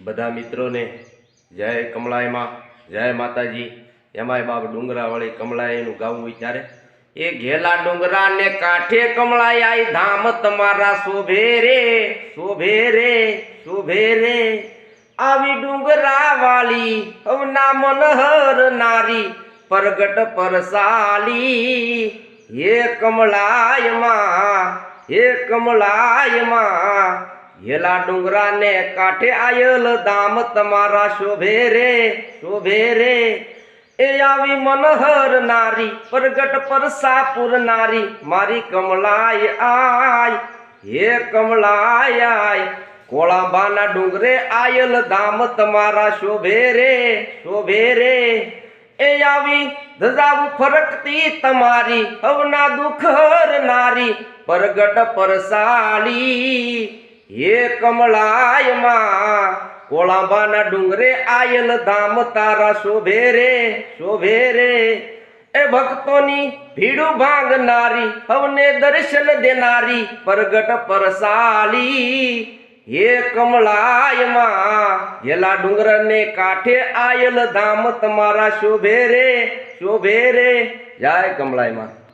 બધા મિત્રોને જય કમલાઈમાં જય માતાજી. એમાંય બાપ ડુંગરાવાળી કમલાઈનું ગાવું વિચારે. એ ઘેલા ડુંગરાને કાંઠે કમળાઈ આઈ, ધામ તમારા શોભે રે શોભે રે શોભે રે. આવી ડુંગરા વાળી હવના મનહર નારી, પરગટ પરસાલી. હે કમલાયમાં હે કમલાયમાં હેલા ડુંગરાને કાંઠે આયલ દામ તમારા શોભે રે શોભે રે. એ આવી મનહર નારી, પરગટ પરસાપુર નારી, મારી કમલાય આય, હે કમલાય આય. કોળાંબાના ડુંગરે આયલ ધામ તમારા શોભે રે શોભે રે. એ આવી ધજાવું ફરકતી તમારી, હવના દુઃખ હરનારી પરગટ પરસાલી હે કમળાયમાં કોળાંબાના ડુંગરે આયલ ધામ તારા શોભે રે શોભે રે. એ ભક્તોની ભીડું ભાંગનારી હવને દર્શન દેનારી, પરગટ પરસાલી. હે કમળાયમાં જેલા ડુંગરને કાંઠે આયલ ધામ તમારા શોભે રે શોભે રે. જય કમલાયમાં